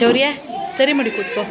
ಶೌರ್ಯ ಸರಿ ಮಾಡಿ ಕೂತ್ಕೋ.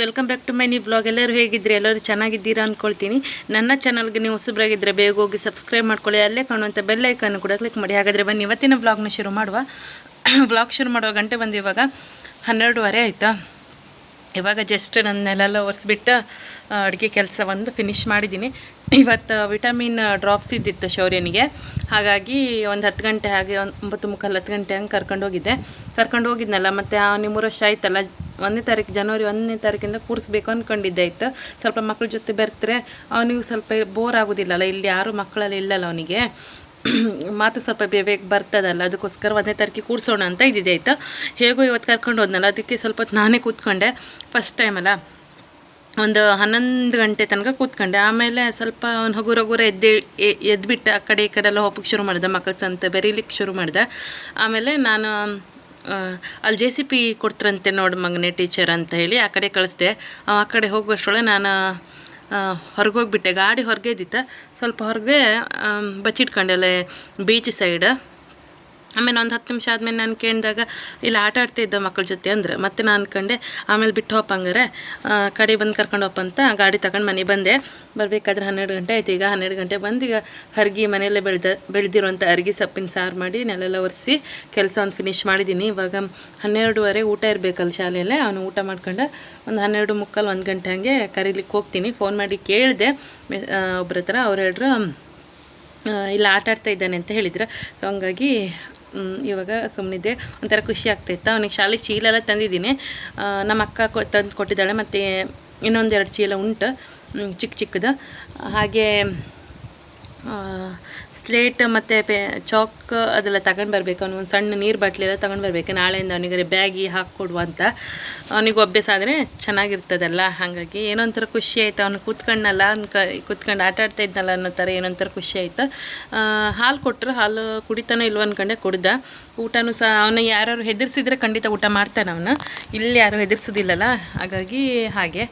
Welcome back to my new blog ಎಲ್ಲರೂ ಹೇಗಿದ್ರಿ ಎಲ್ಲರೂ ಚೆನ್ನಾಗಿದ್ದೀರಾ ಅಂದ್ಕೊಳ್ತೀನಿ ನನ್ನ ಚಾನಲ್ಗೆ ನೀವು ಹೊಸಬ್ರಾಗಿದ್ದರೆ ಬೇಗ ಹೋಗಿ ಸಬ್ಸ್ಕ್ರೈಬ್ ಮಾಡ್ಕೊಳ್ಳಿ. ಅಲ್ಲೇ ಕಾಣುವಂಥ ಬೆಲ್ ಐಕನ್ ಕೂಡ ಕ್ಲಿಕ್ ಮಾಡಿ. ಹಾಗಾದರೆ ಬನ್ನಿ, ಇವತ್ತಿನ ಬ್ಲಾಗ್ನ ಶುರು ಮಾಡುವ. ಬ್ಲಾಗ್ ಶುರು ಮಾಡುವ ಗಂಟೆ ಬಂದು ಇವಾಗ ಹನ್ನೆರಡುವರೆ ಆಯಿತಾ? ಇವಾಗ ಜಸ್ಟ್ ನನ್ನ ನೆಲೆಲ್ಲ ಒರೆಸ್ಬಿಟ್ಟು ಅಡುಗೆ ಕೆಲಸ ಒಂದು ಫಿನಿಶ್ ಮಾಡಿದ್ದೀನಿ. ಇವತ್ತು ವಿಟಮಿನ್ ಡ್ರಾಪ್ಸ್ ಇದ್ದಿತ್ತು ಶೌರ್ಯನಿಗೆ. ಹಾಗಾಗಿ ಒಂದು ಹತ್ತು ಗಂಟೆ ಹಾಗೆ ಒಂದು ಒಂಬತ್ತು ಮುಕ್ಕಾಲು ಹತ್ತು ಗಂಟೆ ಹಂಗೆ ಕರ್ಕೊಂಡು ಹೋಗಿದ್ದೆ ಕರ್ಕೊಂಡು ಹೋಗಿದ್ನಲ್ಲ ಮತ್ತು ಆ ನಿಮ್ಮೂರು ವರ್ಷ ಆಯ್ತಲ್ಲ? ಒಂದನೇ ತಾರೀಕು, ಜನವರಿ ಒಂದನೇ ತಾರೀಕಿಂದ ಕೂರಿಸ್ಬೇಕು ಅಂದ್ಕೊಂಡಿದ್ದೆ ಇತ್ತು ಸ್ವಲ್ಪ ಮಕ್ಕಳ ಜೊತೆ ಬರ್ತಾರೆ, ಅವನಿಗೂ ಸ್ವಲ್ಪ ಬೋರ್ ಆಗೋದಿಲ್ಲಲ್ಲ, ಇಲ್ಲಿ ಯಾರು ಮಕ್ಕಳಲ್ಲಿ ಇಲ್ಲಲ್ಲ ಅವನಿಗೆ. ಮಾತು ಸ್ವಲ್ಪ ಬೇಗ ಬರ್ತದಲ್ಲ, ಅದಕ್ಕೋಸ್ಕರ ಒಂದನೇ ತಾರೀಕಿಗೆ ಕೂರಿಸೋಣ ಅಂತ ಇದ್ದಿದ್ದೆ ಆಯಿತಾ. ಹೇಗೋ ಇವತ್ತು ಕರ್ಕೊಂಡು ಹೋದ್ನಲ್ಲ, ಅದಕ್ಕೆ ಸ್ವಲ್ಪ ನಾನೇ ಕೂತ್ಕೊಂಡೆ. ಫಸ್ಟ್ ಟೈಮಲ್ಲ ಒಂದು ಹನ್ನೊಂದು ಗಂಟೆ ತನಕ ಕೂತ್ಕೊಂಡೆ. ಆಮೇಲೆ ಸ್ವಲ್ಪ ಅವ್ನು ಹಗುರ ಹಗುರ ಎದ್ದೆ ಎದ್ಬಿಟ್ಟು, ಆ ಕಡೆ ಈ ಕಡೆ ಎಲ್ಲ ಹೋಗಕ್ಕೆ ಶುರು ಮಾಡಿದೆ ಮಕ್ಕಳ ಸಂತ ಬೆರೀಲಿಕ್ಕೆ ಶುರು ಮಾಡಿದೆ. ಆಮೇಲೆ ನಾನು ಅಲ್ಲಿ ಜೆ ಸಿ ಪಿ ಕೊಡ್ತಾರಂತೆ ನೋಡಿ ಮಗನೇ ಟೀಚರ್ ಅಂತ ಹೇಳಿ, ಆ ಕಡೆ ಕಳಿಸ್ದೆ. ಆ ಕಡೆ ಹೋಗುವಷ್ಟರೊಳಗೆ ನಾನು ಹೊರಗೆ ಹೋಗಿಬಿಟ್ಟೆ. ಗಾಡಿ ಹೊರಗೆ ಇದ್ದಿತ್ತು. ಸ್ವಲ್ಪ ಹೊರಗೆ ಬಚ್ಚಿಟ್ಕೊಂಡೆ ಬೀಚ್ ಸೈಡ್ ಆಮೇಲೆ ಒಂದು ಹತ್ತು ನಿಮಿಷ ಆದಮೇಲೆ ನಾನು ಕೇಳಿದಾಗ, ಇಲ್ಲಿ, ಆಟ ಆಡ್ತಿದ್ದ ಮಕ್ಕಳ ಜೊತೆ, ಅಂದ್ರೆ. ಮತ್ತೆ ನಾನು ಅನ್ಕೊಂಡೆ, ಆಮೇಲೆ ಬಿಟ್ಟು ಹೋಪಂಗಾರೆ ಕಡೆ ಬಂದು ಕರ್ಕೊಂಡು ಅಂತ ಗಾಡಿ ತಗೊಂಡು ಮನೆಗೆ ಬಂದೆ. ಬರಬೇಕಾದ್ರೆ ಹನ್ನೆರಡು ಗಂಟೆ ಆಯ್ತು. ಈಗ ಹನ್ನೆರಡು ಗಂಟೆ ಬಂದು ಈಗ ಹರ್ಗಿ ಮನೆಯಲ್ಲೇ ಬೆಳೆದ ಬೆಳೆದಿರುವಂಥ ಅರ್ಗಿ ಸೊಪ್ಪಿನ ಸಾರು ಮಾಡಿ ನೆಲೆಲ್ಲ ಒರೆಸಿ ಕೆಲಸ ಒಂದು ಫಿನಿಶ್ ಮಾಡಿದ್ದೀನಿ ಇವಾಗ ಹನ್ನೆರಡುವರೆ ಊಟ ಇರಬೇಕಲ್ಲ ಶಾಲೆಯಲ್ಲೇ. ಅವನು ಊಟ ಮಾಡ್ಕೊಂಡು ಒಂದು ಹನ್ನೆರಡು ಮುಕ್ಕಾಲು ಒಂದು ಗಂಟೆ ಹಾಗೆ ಕರೀಲಿಕ್ಕೆ ಹೋಗ್ತೀನಿ. ಫೋನ್ ಮಾಡಿ ಕೇಳಿದೆ. ಒಬ್ಬರ ಹತ್ರ ಅವ್ರು ಹೇಳ್ರು ಇಲ್ಲ, ಆಟ ಆಡ್ತಾ ಇದ್ದಾನೆ ಅಂತ ಹೇಳಿದ್ರು. ಸೊ ಹಂಗಾಗಿ ಇವಾಗ ಸುಮ್ಮನಿದ್ದೆ ಒಂಥರ ಖುಷಿ ಆಗ್ತಾಯಿತ್ತು ಅವನಿಗೆ ಶಾಲೆ ಚೀಲ ಎಲ್ಲ ತಂದಿದ್ದೀನಿ ನಮ್ಮ ಅಕ್ಕ ಕೊ, ತಂದು ಕೊಟ್ಟಿದ್ದಾಳೆ. ಮತ್ತು ಇನ್ನೊಂದೆರಡು ಚೀಲ ಉಂಟು. ಚಿಕ್ಕ ಚಿಕ್ಕದು. ಹಾಗೆ ಸ್ಲೇಟ್ ಮತ್ತು ಪೆ, ಚಾಕ್ ಅದೆಲ್ಲ ತಗೊಂಡು ಬರಬೇಕು. ಅವನು ಒಂದು ಸಣ್ಣ ನೀರು ಬಾಟ್ಲಿ ಎಲ್ಲ ತಗೊಂಡು ಬರಬೇಕು. ನಾಳೆಯಿಂದ ಅವನಿಗೆ ಬ್ಯಾಗಿ ಹಾಕ್ಕೊಡುವ ಅಂತ. ಅವನಿಗೆ ಅಭ್ಯಾಸ ಆದರೆ ಚೆನ್ನಾಗಿರ್ತದಲ್ಲ. ಹಾಗಾಗಿ ಏನೋ ಒಂಥರ ಖುಷಿ ಆಯಿತು. ಅವನು ಕೂತ್ಕೊಂಡಲ್ಲ ಅವ್ನು ಕ, ಕೂತ್ಕೊಂಡು ಆಟ ಆಡ್ತಾ ಇದ್ನಲ್ಲ ಅನ್ನೋ ಥರ ಏನೋ ಒಂಥರ ಖುಷಿ ಆಯಿತು. ಹಾಲು ಕೊಟ್ಟರು ಹಾಲು ಕುಡಿತಾನೋ ಇಲ್ವ ಅಂದ್ಕೊಂಡೆ ಕುಡ್ದ. ಊಟನೂ ಸಹ ಅವನು ಯಾರು ಹೆದರ್ಸಿದ್ರೆ ಖಂಡಿತ ಊಟ ಮಾಡ್ತಾನೆ ಅವನು. ಇಲ್ಲಿ ಯಾರು ಹೆದರ್ಸೋದಿಲ್ಲಲ್ಲ. ಹಾಗಾಗಿ ಹಾಗೆ.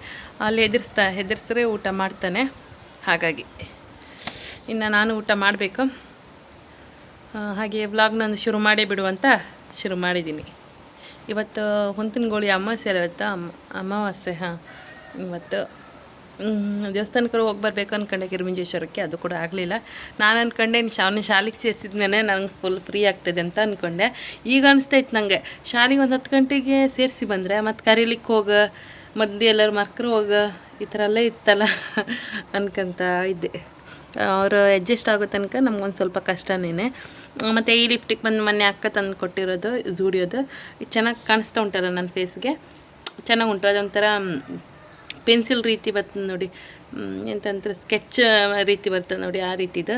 ಅಲ್ಲಿ ಹೆದರ್ಸ್ತಾ ಹೆದರ್ಸ್ರೆ ಊಟ ಮಾಡ್ತಾನೆ. ಹಾಗಾಗಿ. ಇನ್ನು ನಾನು ಊಟ ಮಾಡಬೇಕು. ಹಾಗೆ ವ್ಲಾಗ್ನೊಂದು ಶುರು ಮಾಡೇ ಬಿಡುವಂತ ಶುರು ಮಾಡಿದ್ದೀನಿ. ಇವತ್ತು ಹುಂತಿನಗೋಳಿ ಅಮಾವಾಸ್ಯೆ ಅಲ್ಲ ಇವತ್ತು? ಅಮ್ಮ ಅಮಾವಾಸ್ಯೆ, ಹಾಂ. ಇವತ್ತು ದೇವಸ್ಥಾನಕ್ಕೆ ಹೋಗಿ ಬರಬೇಕು ಅಂದ್ಕೊಂಡೆ ಕಿರುಮಿಂಜೇಶ್ವರಕ್ಕೆ, ಅದು ಕೂಡ ಆಗಲಿಲ್ಲ. ನಾನು ಅಂದ್ಕೊಂಡೆ ಅವನ ಶಾಲೆಗೆ ಸೇರಿಸಿದ ಮೇಲೆ ನಂಗೆ ಫುಲ್ ಫ್ರೀ ಆಗ್ತದೆ ಅಂತ ಅಂದ್ಕೊಂಡೆ ಈಗ ಅನಿಸ್ತೈತೆ ನನಗೆ ಶಾಲೆಗೆ ಒಂದು ಹತ್ತು ಗಂಟೆಗೆ ಸೇರಿಸಿ ಬಂದರೆ, ಮತ್ತು ಕರೀಲಿಕ್ಕೆ ಹೋಗ, ಮದ್ದು ಎಲ್ಲರೂ ಮರ್ಕರು ಹೋಗ, ಈ ಥರ ಎಲ್ಲ ಇತ್ತಲ್ಲ ಅನ್ಕೊಂತ ಇದ್ದೆ. ಅವರು ಅಡ್ಜಸ್ಟ್ ಆಗೋ ತನಕ ನಮ್ಗೊಂದು ಸ್ವಲ್ಪ ಕಷ್ಟನೇ ಮತ್ತು ಈ ಲಿಫ್ಟಿಗೆ ಬಂದು ಮೊನ್ನೆ ಅಕ್ಕ ತಂದು ಕೊಟ್ಟಿರೋದು ಝೂಡಿಯೋದು ಚೆನ್ನಾಗಿ ಕಾಣಿಸ್ತಾ ಉಂಟಲ್ಲ ನನ್ನ ಫೇಸ್ಗೆ ಚೆನ್ನಾಗಿ ಉಂಟು. ಅದೊಂಥರ ಪೆನ್ಸಿಲ್ ರೀತಿ ಬರ್ತದೆ ನೋಡಿ. ಎಂತಂದ್ರೆ ಸ್ಕೆಚ್ ರೀತಿ ಬರ್ತದೆ ನೋಡಿ ಆ ರೀತಿದು.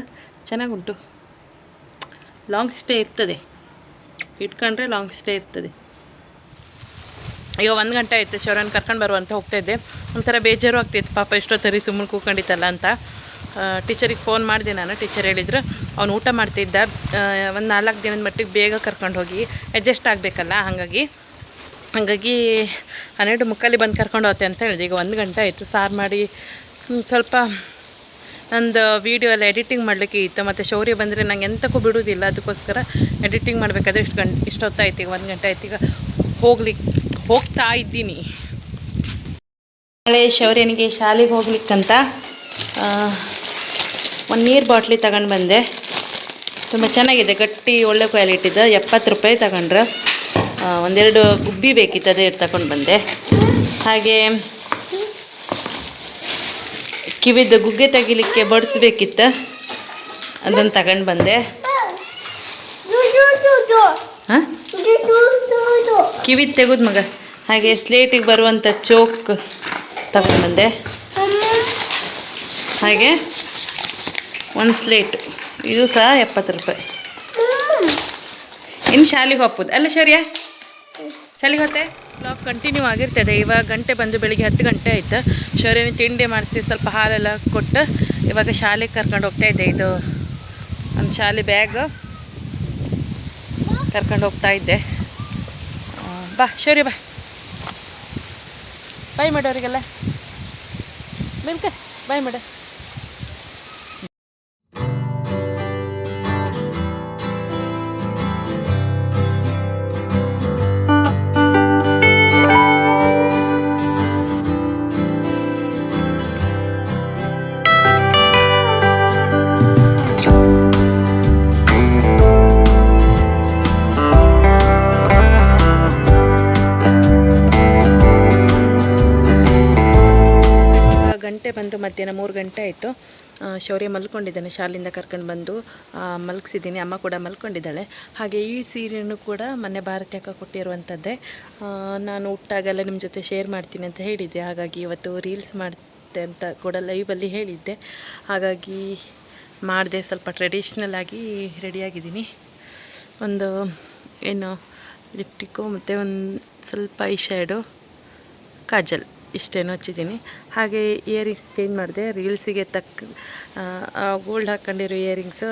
ಚೆನ್ನಾಗುಂಟು ಲಾಂಗ್ ಸ್ಟೇ ಇರ್ತದೆ. ಇಟ್ಕೊಂಡ್ರೆ ಲಾಂಗ್ ಸ್ಟೇ ಇರ್ತದೆ. ಅಯ್ಯೋ, ಒಂದು ಗಂಟೆ ಆಯಿತು. ಶೌರ್ಯನ ಕರ್ಕೊಂಡು ಬರುವಂತ ಹೋಗ್ತಾಯಿದ್ದೆ ಒಂಥರ ಬೇಜಾರು ಆಗ್ತಿತ್ತು. ಪಾಪ ಎಷ್ಟೊತ್ತರಿ ಸುಮ್ಮನೆ ಕೂಕೊಂಡಿತ್ತಲ್ಲ ಅಂತ. ಟೀಚರಿಗೆ ಫೋನ್ ಮಾಡಿದೆ ನಾನು. ಟೀಚರ್ ಹೇಳಿದ್ರು, ಅವ್ನು ಊಟ ಮಾಡ್ತಿದ್ದ ಒಂದು ನಾಲ್ಕು ದಿನದ ಮಟ್ಟಿಗೆ ಬೇಗ ಕರ್ಕೊಂಡು ಹೋಗಿ. ಅಡ್ಜಸ್ಟ್ ಆಗಬೇಕಲ್ಲ, ಹಾಗಾಗಿ. ಹಾಗಾಗಿ ಹನ್ನೆರಡು ಮುಕ್ಕಾಲಿ ಬಂದು ಕರ್ಕೊಂಡು ಹೋಗ್ತೆ ಅಂತ ಹೇಳಿದೆ. ಈಗ ಒಂದು ಗಂಟೆ ಆಯಿತು. ಸಾರು ಮಾಡಿ ಸ್ವಲ್ಪ ನಂದು ವೀಡಿಯೋ ಎಲ್ಲ ಎಡಿಟಿಂಗ್ ಮಾಡಲಿಕ್ಕೆ ಇತ್ತು. ಮತ್ತು ಶೌರ್ಯ ಬಂದರೆ ನಂಗೆ ಎಂತಕ್ಕೂ ಬಿಡುವುದಿಲ್ಲ ಅದಕ್ಕೋಸ್ಕರ ಎಡಿಟಿಂಗ್ ಮಾಡಬೇಕಾದ್ರೆ ಇಷ್ಟು ಗಂಟೆ ಇಷ್ಟೊತ್ತಾಯ್ತು ಈಗ ಒಂದು ಗಂಟೆ ಆಯ್ತು. ಈಗ ಹೋಗ್ಲಿಕ್ಕೆ ಹೋಗ್ತಾ ಇದ್ದೀನಿ. ನಾಳೆ ಶೌರ್ಯನಿಗೆ ಶಾಲೆಗೆ ಹೋಗ್ಲಿಕ್ಕಂತ. ಒಂದು ನೀರು ಬಾಟ್ಲಿ ತಗೊಂಡು ಬಂದೆ. ತುಂಬ ಚೆನ್ನಾಗಿದೆ, ಗಟ್ಟಿ ಒಳ್ಳೆ ಕ್ವಾಲಿಟಿದು ಎಪ್ಪತ್ತು ರೂಪಾಯಿ ತಗೊಂಡ್ರೆ. ಒಂದೆರಡು ಗುಬ್ಬಿ ಬೇಕಿತ್ತು, ಅದೇ ತಗೊಂಡು ಬಂದೆ. ಹಾಗೆ ಕಿವಿದ ಗುಗ್ಗೆ ತೆಗಿಲಿಕ್ಕೆ ಬಡಿಸ್ಬೇಕಿತ್ತು ಅದನ್ನು ತಗೊಂಡು ಬಂದೆ. ಹಾಂ? ಕಿವಿ ತೆಗೆದು ಮಗ. ಹಾಗೆ ಸ್ಲೇಟಿಗೆ ಬರುವಂಥ ಚೋಕ್ ತಗೊಂಡು ಬಂದೆ. ಹಾಗೆ ಒಂದು ಸ್ಲೇಟ್. ಇದು ಸಹ ಎಪ್ಪತ್ತು ರೂಪಾಯಿ. ಇನ್ನು ಶಾಲೆಗೆ ಹೋಗ್ಬೋದು. ಅಲ್ಲ ಶರ್ಯ? ಶಾಲೆಗೆ ಹೋತೆ? ಬ್ಲಾಗ್ ಕಂಟಿನ್ಯೂ ಆಗಿರ್ತದೆ. ಇವಾಗ ಗಂಟೆ ಬಂದು ಬೆಳಿಗ್ಗೆ ಹತ್ತು ಗಂಟೆ ಆಯಿತು. ಶೌರ್ಯನ ತಿಂಡಿ ಮಾಡಿಸಿ ಸ್ವಲ್ಪ ಹಾಲೆಲ್ಲ ಕೊಟ್ಟು ಇವಾಗ ಶಾಲೆಗೆ ಕರ್ಕೊಂಡು ಹೋಗ್ತಾ ಇದ್ದೆ. ಇದು ಒಂದು ಶಾಲೆ ಬ್ಯಾಗ್ ಕರ್ಕೊಂಡು ಹೋಗ್ತಾ ಇದ್ದೆ. ಬಾ, ಶೌರ್ಯ ಬಾ. ಬಾಯ್ ಮಾಡೋರಿಗೆಲ್ಲ ಮಿಲ್ಕ ಬಾಯ್ ಮಾಡು. ಬಂದು ಮಧ್ಯಾಹ್ನ ಮೂರು ಗಂಟೆ ಆಯಿತು. ಶೌರ್ಯ ಮಲ್ಕೊಂಡಿದ್ದಾನೆ ಶಾಲೆಯಿಂದ ಕರ್ಕೊಂಡು ಬಂದು ಮಲಗಿಸಿದ್ದೀನಿ, ಅಮ್ಮ ಕೂಡ ಮಲ್ಕೊಂಡಿದ್ದಾಳೆ. ಹಾಗೆ ಈ ಸೀರೆಯನ್ನು ಕೂಡ ಮೊನ್ನೆ ಭಾರತಿ ಅಕ್ಕ ಕೊಟ್ಟಿರುವಂಥದ್ದೇ. ನಾನು ಹುಟ್ಟಾಗೆಲ್ಲ ನಿಮ್ಮ ಜೊತೆ ಶೇರ್ ಮಾಡ್ತೀನಿ ಅಂತ ಹೇಳಿದ್ದೆ. ಹಾಗಾಗಿ ಇವತ್ತು ರೀಲ್ಸ್ ಮಾಡ್ತೆ ಅಂತ ಕೂಡ ಲೈವಲ್ಲಿ ಹೇಳಿದ್ದೆ. ಹಾಗಾಗಿ ಮಾಡಿದೆ, ಸ್ವಲ್ಪ ಟ್ರೆಡಿಷ್ನಲ್ ಆಗಿ ರೆಡಿಯಾಗಿದ್ದೀನಿ ಒಂದು, ಏನು ಲಿಪ್ಟಿಕ್ಕು ಮತ್ತು ಒಂದು ಸ್ವಲ್ಪ ಐ ಶ್ಯಾಡೋ ಕಾಜಲ್. ಇಷ್ಟೇನು ಹಚ್ಚಿದ್ದೀನಿ ಹಾಗೆ ಇಯರಿಂಗ್ಸ್ ಚೇಂಜ್ ಮಾಡಿದೆ. ರೀಲ್ಸಿಗೆ ತಕ್ಕ ಗೋಲ್ಡ್ ಹಾಕ್ಕೊಂಡಿರೋ ಇಯರಿಂಗ್ಸು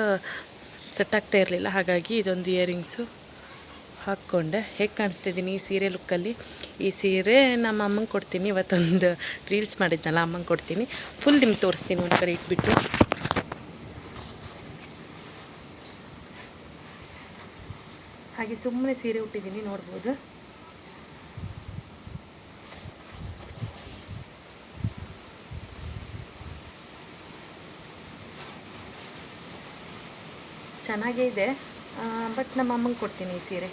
ಸೆಟ್ ಆಗ್ತಾ ಇರಲಿಲ್ಲ. ಹಾಗಾಗಿ ಇದೊಂದು ಇಯರಿಂಗ್ಸು ಹಾಕ್ಕೊಂಡೆ. ಹೇಗೆ ಕಾಣಿಸ್ತಿದ್ದೀನಿ ಈ ಸೀರೆ ಲುಕ್ಕಲ್ಲಿ ಈ ಸೀರೆ ನಮ್ಮ ಅಮ್ಮಂಗೆ ಕೊಡ್ತೀನಿ. ಇವತ್ತೊಂದು ರೀಲ್ಸ್ ಮಾಡಿದ್ನಲ್ಲ, ಅಮ್ಮಂಗೆ ಕೊಡ್ತೀನಿ. ಫುಲ್ ನಿಮ್ಗೆ ತೋರಿಸ್ತೀನಿ ಒಂದು ಕಡೆ ಇಟ್ಬಿಟ್ಟು. ಹಾಗೆ ಸುಮ್ಮನೆ ಸೀರೆ ಉಟ್ಟಿದ್ದೀನಿ, ನೋಡ್ಬೋದು. ಚೆನ್ನಾಗೇ ಇದೆ. ಬಟ್ ನಮ್ಮ ಅಮ್ಮಂಗೆ ಕೊಡ್ತೀನಿ ಈ ಸೀರೆ.